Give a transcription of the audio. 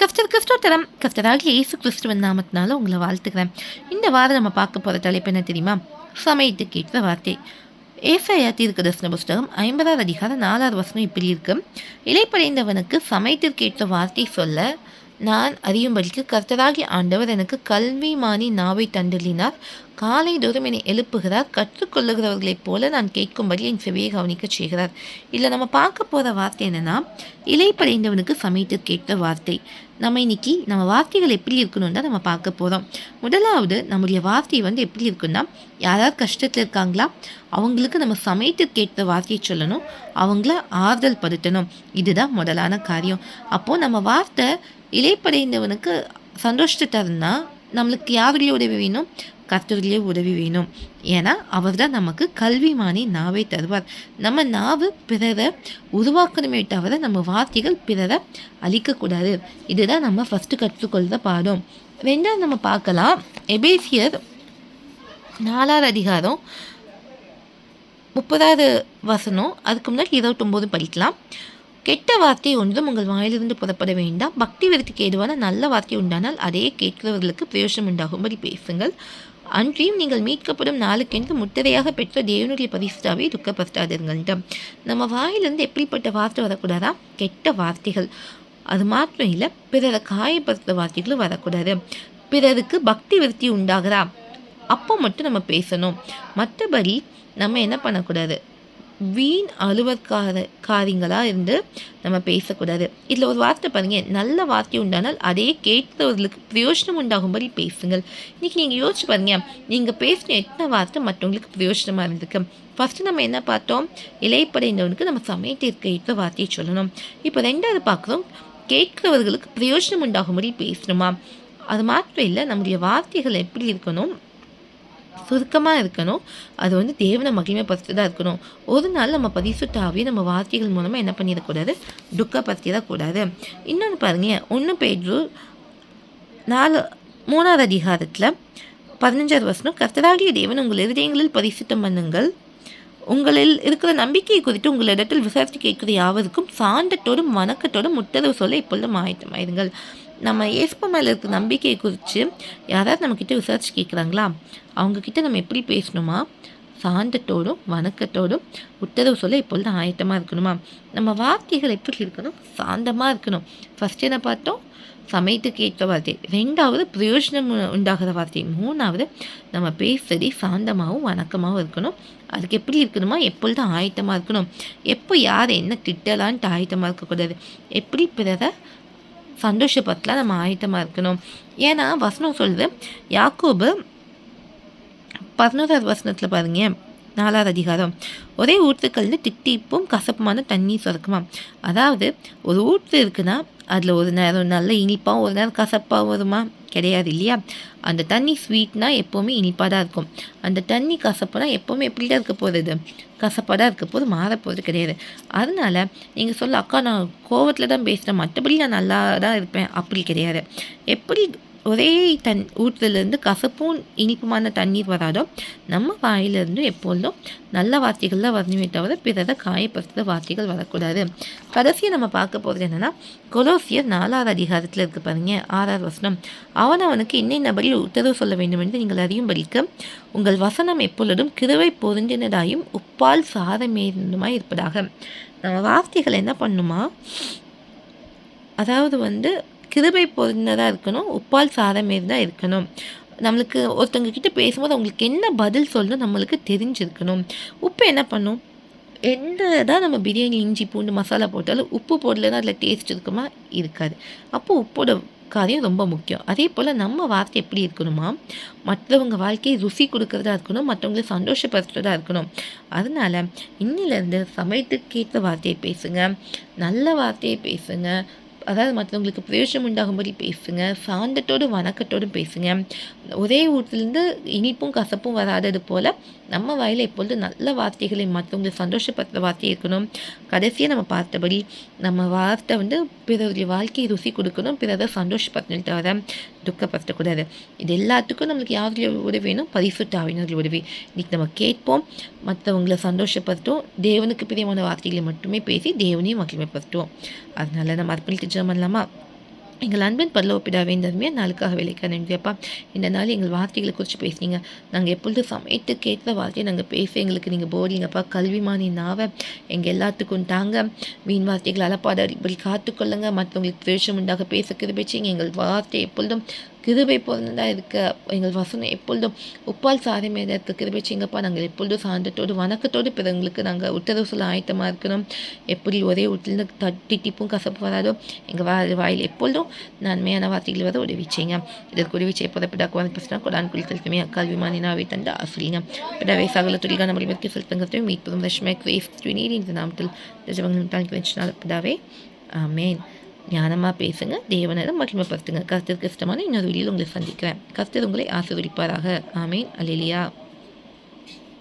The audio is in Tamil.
கஸ்டர் கஸ்டோத்தரம் கஸ்டராகி இயேசு கிறிஸ்துவன் நாமத்தினால உங்களை வாழ்த்துக்கிறேன். இந்த வாரம் நம்ம பார்க்க போகிற தலைப்பு என்ன தெரியுமா? சமயத்துக்கு ஏற்ற வார்த்தை. ஏசாயா தீர்க்க தரிசன புஸ்தகம் ஐம்பதாவது அதிகாரம் நாலாவது வசனம் இப்படி இருக்கு. இலைப்படைந்தவனுக்கு சமயத்திற்கு ஏற்ற வார்த்தை சொல்ல நான் அறியும்படிக்கு கர்த்தராகி ஆண்டவர் எனக்கு கல்விமானி நாவை தண்டலினார் காலை தோறும் என்னை எழுப்புகிறார். கற்றுக்கொள்ளுகிறவர்களைப் போல நான் கேட்கும்படி என் செவியை கவனிக்க செய்கிறார். இல்லை நம்ம பார்க்க போகிற வார்த்தை என்னென்னா இலைப்படைந்தவனுக்கு சமைத்து கேட்ட வார்த்தை. நம்ம இன்னைக்கு நம்ம வார்த்தைகள் எப்படி இருக்கணும் தான் நம்ம பார்க்க போகிறோம் முதலாவது நம்முடைய வார்த்தை வந்து எப்படி இருக்குன்னா யாராவது கஷ்டத்தில் இருக்காங்களா? அவங்களுக்கு நம்ம சமைத்து கேட்ட வார்த்தையை சொல்லணும். அவங்கள ஆறுதல் படுத்தணும். இதுதான் முதலான காரியம். அப்போது நம்ம வார்த்தை இலைப்படைந்தவனுக்கு சந்தோஷத்தை தருன்னா நம்மளுக்கு யாருடைய உதவி வேணும்? கர்த்தர்களே உதவி வேணும். ஏன்னா அவர் தான் நமக்கு கல்விமானி நாவை தருவார். நம்ம நாவு பிறரை உருவாக்கணுமே தவிர நம்ம வார்த்தைகள் பிறரை அழிக்கக்கூடாது. இதுதான் நம்ம ஃபஸ்ட்டு கற்றுக்கொள்கிற பாடம். ரெண்டாவது நம்ம பார்க்கலாம். எபேசியர் நாலாவது அதிகாரம் முப்பதாவது வசனம். அதுக்கு முன்னாடி இருபத்தொம்போது படிக்கலாம். கெட்ட வார்த்தை ஒன்றும் உங்கள் வாயிலிருந்து புறப்பட வேண்டாம். பக்தி விருத்திக்கு ஏதுவான நல்ல வார்த்தை உண்டானால் அதையே கேட்கிறவர்களுக்கு பிரயோஜனம் உண்டாகும்படி பேசுங்கள். அன்றியும் நீங்கள் மீட்கப்படும் நாளுக்கென்று முத்திரையாக பெற்ற தேவனுடைய பரிசுதாவை துக்கப்படுத்தாதீர்கள் நம்ம வாயிலிருந்து எப்படிப்பட்ட வார்த்தை வரக்கூடாதா? கெட்ட வார்த்தைகள். அது மாத்திரம் இல்லை பிறரை காயப்படுத்துகிற வார்த்தைகளும் வரக்கூடாது. பிறருக்கு பக்தி விருத்தி உண்டாகிறா? அப்போ மட்டும் நம்ம பேசணும். மற்றபடி நம்ம என்ன பண்ணக்கூடாது? வீண் அலுவற்கார காரியங்களாக இருந்து நம்ம பேசக்கூடாது. இதில் ஒரு வார்த்தை பாருங்க நல்ல வார்த்தை உண்டானால் அதே கேட்கிறவர்களுக்கு பிரயோஜனம் உண்டாகும்படி பேசுங்கள். இன்றைக்கி நீங்கள் யோசிச்சு பாருங்க நீங்கள் பேசின எத்தனை வார்த்தை மற்றவங்களுக்கு பிரயோஜனமாக இருந்திருக்கு? ஃபஸ்ட்டு நம்ம என்ன பார்த்தோம்? இலைப்படைந்தவனுக்கு நம்ம சமயத்திற்கு ஏற்ற வார்த்தையை சொல்லணும். இப்போ ரெண்டாவது பார்க்குறோம் கேட்கிறவர்களுக்கு பிரயோஜனம் உண்டாகும்படி பேசணுமா? அது மாத்திரம் இல்லை நம்முடைய வார்த்தைகள் எப்படி இருக்கணும்? சுருக்கமாக இருக்கணும். அது வந்து தேவனை மகிமைப்படுத்திதான் இருக்கணும். ஒரு நாள் நம்ம பரிசுத்தாவே நம்ம வார்த்தைகள் மூலமாக என்ன பண்ணிடக்கூடாது? துக்கப்படுத்திடக்கூடாது இன்னொன்று பாருங்க ஒன்று பேஜு நாலு மூணாவது அதிகாரத்தில் பதினஞ்சாவது வசனம் கர்த்தராகிய தேவன் உங்கள் இருதயங்களில் பரிசுத்தம் பண்ணுங்கள். உங்களில் இருக்கிற நம்பிக்கையை குறித்து உங்களிடத்தில் விசாரித்து கேட்கிற யாவருக்கும் சாந்தத்தோடும் வணக்கத்தோடும் உத்தரவு சொல்ல இப்பொழுதும் ஆயத்தமாயிருங்கள். நம்ம ஏசப்ப மேலே இருக்கிற நம்பிக்கையை குறித்து யாராவது நம்மக்கிட்ட விசாரிச்சு கேட்குறாங்களா அவங்கக்கிட்ட நம்ம எப்படி பேசணுமா? சாந்தத்தோடும் வணக்கத்தோடும் உத்தரவு சொல்ல இப்பொழுது ஆயத்தமாக இருக்கணுமா? நம்ம வார்த்தைகள் எப்படி இருக்கணும்? சாந்தமாக இருக்கணும். ஃபஸ்ட் என்ன பார்த்தோம்? சமயத்துக்கு ஏற்ற வார்த்தை. ரெண்டாவது பிரயோஜனம் உண்டாகிற வார்த்தை. மூணாவது நம்ம பேசுறது சாந்தமாகவும் வணக்கமாகவும் இருக்கணும். அதுக்கு எப்படி இருக்கணுமா? எப்பொழுதும் ஆயத்தமாக இருக்கணும்? எப்போ யார் என்ன திட்டலான்ட்டு ஆயத்தமாக இருக்கக்கூடாது? எப்படி பிறரை சந்தோஷப்படுத்தலாம் நம்ம ஆயத்தமாக இருக்கணும். ஏன்னா வசனம் சொல்லுது யாக்கோபு பதினோராவது வசனத்தில் பாருங்க நாலாவது அதிகாரம். ஒரே ஊற்றுக்கல்ல திட்டிப்பும் கசப்புமான தண்ணி சுரக்குமா அதாவது ஒரு ஊற்று இருக்குன்னா அதில் ஒரு நேரம் நல்ல இனிப்பாகவும் ஒரு நேரம் கசப்பாகவும் வருமா கிடையாது இல்லையா? அந்த தண்ணி ஸ்வீட்னால் எப்போவுமே இனிப்பாக தான் இருக்கும். அந்த தண்ணி கசப்புனா எப்போவுமே எப்படி தான் இருக்க போகிறது கசப்பாக தான் இருக்க போது மாறப்போகிறது கிடையாது. அதனால் நீங்கள் சொல்ல அக்கா நான் கோவத்தில் தான் பேசுகிறேன் மற்றபடி நான் நல்லா தான் இருப்பேன். அப்படி கிடையாது. எப்படி ஒரே தன் ஊற்றுலேருந்து கசப்பும் இனிப்புமான தண்ணீர் வராதோ நம்ம வாயிலிருந்து எப்பொழுதும் நல்ல வார்த்தைகளில் வரணுமே தவிர பிறரை காயப்படுத்துகிற வார்த்தைகள் வரக்கூடாது. கடைசியை நம்ம பார்க்க போகிறது என்னென்னா கொலோசியர் நாலாவது அதிகாரத்தில் இருக்க பாருங்க ஆறாவது வசனம். அவன் அவனுக்கு என்னென்னபடி உத்தரவு சொல்ல வேண்டும் என்று நீங்கள் அறியும்படிக்க உங்கள் வசனம் எப்பொழுதும் கிருவை பொருந்தினதாயும் உப்பால் சாதமேதுமாய் இருப்பதாக. நம்ம வார்த்தைகள் என்ன பண்ணுமா? அதாவது வந்து கிருபை பொருந்ததாக இருக்கணும் உப்பால் சாதம் மாரி தான் இருக்கணும். நம்மளுக்கு ஒருத்தவங்க கிட்ட பேசும்போது அவங்களுக்கு என்ன பதில் சொல்லணும் நம்மளுக்கு தெரிஞ்சிருக்கணும். உப்பு என்ன பண்ணும்? எந்த தான் நம்ம பிரியாணி இஞ்சி பூண்டு மசாலா போட்டாலும் உப்பு போடலன்னா அதில் டேஸ்ட் இருக்குமா? இருக்காது. அப்போ உப்போட காரியம் ரொம்ப முக்கியம். அதே போல் நம்ம வார்த்தை எப்படி இருக்கணுமா? மற்றவங்க வாழ்க்கையை ருசி கொடுக்குறதா இருக்கணும் மற்றவங்களை சந்தோஷப்படுத்துறதா இருக்கணும். அதனால் இன்னிலேருந்து சமயத்துக்கேற்ற வார்த்தையை பேசுங்க. நல்ல வார்த்தையை பேசுங்க. அதாவது மற்றவங்களுக்கு பிரயோஜனம் உண்டாகும்படி பேசுங்க சாந்தத்தோடும் வணக்கத்தோடும் பேசுங்க. ஒரே ஊட்டிலேருந்து இனிப்பும் கசப்பும் வராதது போல் நம்ம வாயில் எப்பொழுது நல்ல வார்த்தைகளை மற்றவங்களை சந்தோஷப்படுத்துகிற வார்த்தை இருக்கணும். கடைசியாக நம்ம பார்த்தபடி நம்ம வார்த்தை வந்து பிறருடைய வாழ்க்கையை ருசி கொடுக்கணும் பிறரை சந்தோஷப்படுத்தணும் தவிர துக்கப்படுத்தக்கூடாது. இது எல்லாத்துக்கும் நம்மளுக்கு யாருடைய உதவி வேணும்? பரிசுத்த ஆவினர்கள் உதவி. இன்றைக்கி நம்ம கேட்போம் மற்றவங்களை சந்தோஷப்படுத்தும் தேவனுக்கு பிரியமான வார்த்தைகளை மட்டுமே பேசி தேவனையும் மகிமைப்படுத்துவோம். அதனால நம்ம அர்ப்பணித்து ஜெபம் பண்ணலாமா எங்கள் அன்பின் பரலோப்பிடாவே இந்த அருமையாக நாளுக்காக வேலைக்காக நன்றியப்பா இந்த நாள் எங்கள் வார்த்தைகளை குறித்து பேசுனீங்க. நாங்கள் எப்பொழுதும் சமைத்து கேட்ட வார்த்தையை நாங்கள் பேச எங்களுக்கு நீங்கள் போறீங்கப்பா கல்விமானி நாவை எங்கள் எல்லாத்துக்கும் தாங்க. வீண் வார்த்தைகள் அலப்பாட இப்படி காத்துக்கொள்ளுங்க. மற்றவங்களுக்கு திருஷம் உண்டாக பேச கிருபிச்சிங்க. எங்கள் வார்த்தை எப்பொழுதும் கிருபை பொருந்ததாக இருக்க? எங்கள் வசனம் எப்பொழுதும் உப்பால் சாதமே இருக்க கிருபை செய்யுங்கப்பா நாங்கள் எப்பொழுதும் சாந்தத்தோடு வணக்கத்தோடு பிறங்களுக்கு நாங்கள் உத்தரவு சொல்ல ஆயத்தமாக இருக்கணும். எப்படி ஒரே வீட்டில் தட்டி டிப்பும் கசப்பு வராதோ எங்கள் வா வாயில் எப்பொழுதும் நன்மையான வார்த்தைகள் வர உதவி செய்யுங்க. இதற்கு உதவி செய்ய போகிற பிடாக்குவான் பிரச்சனை கொடான் குளித்தலுமே அக்கால் விமானினாவை தந்து ஆசிரிங்க பிடவை சகல தொழிலான முடிவிற்கு செலுத்தங்கத்தையும் மீட்பதும் ரஷ்மே கிரேஸ் துணிநீர் இந்த நாமத்தில் நிஜவங்களும் தான் பிதாவே ஆமேன். ஞானமாக பேசுங்க தேவனிடம் மகிமைப்படுத்துங்க. கருத்திற்கு இஷ்டமான இன்னொரு வீடியோவில் உங்களை சந்திக்கிறேன். கருத்தர் உங்களை ஆசிர்வதிப்பாராக. ஆமேன். அலிலியா